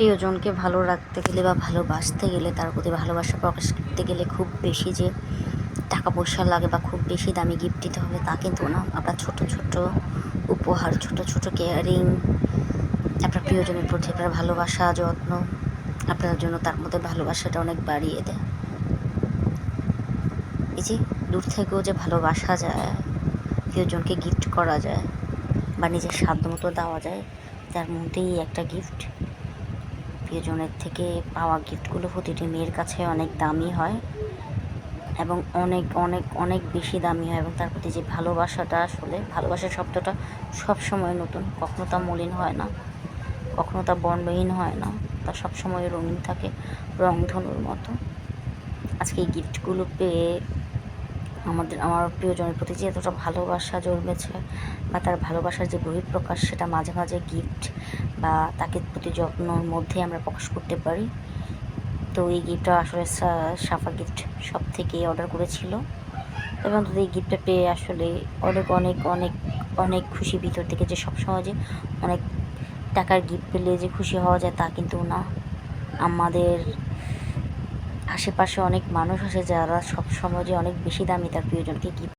প্রিয়জনকে ভালো রাখতে গেলে বা ভালোবাসতে গেলে, তার প্রতি ভালোবাসা প্রকাশ করতে গেলে খুব বেশি যে টাকা পয়সা লাগে বা খুব বেশি দামি গিফট দিতে হবে তা কিন্তু না। আপনার ছোট ছোট উপহার, ছোট ছোট কেয়ারিং আপনার প্রিয়জনের প্রতি আপনার ভালোবাসা, যত্ন আপনার জন্য তার মধ্যে ভালোবাসাটা অনেক বাড়িয়ে দেয়। এই যে দূর থেকেও যে ভালোবাসা যায়, প্রিয়জনকে গিফট করা যায় বা নিজের সাধ্য মতো দেওয়া যায়, তার মধ্যেই একটা গিফট প্রিয়জনের থেকে পাওয়া গিফটগুলো প্রতিটি মেয়ের কাছে অনেক দামি হয় এবং অনেক অনেক অনেক বেশি দামি হয় এবং তার প্রতি যে ভালোবাসাটা আসলে, ভালোবাসার শব্দটা সবসময় নতুন, কখনো তা মলিন হয় না, কখনো তা বর্ণহীন হয় না, তা সবসময় রঙিন থাকে, রংধনুর মতো। আজকে এই গিফটগুলো পেয়ে আমাদের, আমার প্রিয়জনের প্রতি যে এতটা ভালোবাসা জন্মেছে বা তার ভালোবাসার যে বহিঃপ্রকাশ সেটা মাঝে মাঝে গিফট বা তাকে প্রতি যত্নর মধ্যে আমরা প্রকাশ করতে পারি। তো এই গিফটটা আসলে সাফা গিফট সব থেকে অর্ডার করেছিল। এবং তো এই গিফটটা পেয়ে আসলে অনেক অনেক অনেক অনেক খুশি ভিতর থেকে যে সবসময় যে অনেক টাকার গিফট পেলে যে খুশি হওয়া যায় তা কিন্তু না। আমাদের আশেপাশে অনেক মানুষ আছে যারা সবসময় যে অনেক বেশি দামি তার প্রিয়জনকে গিফট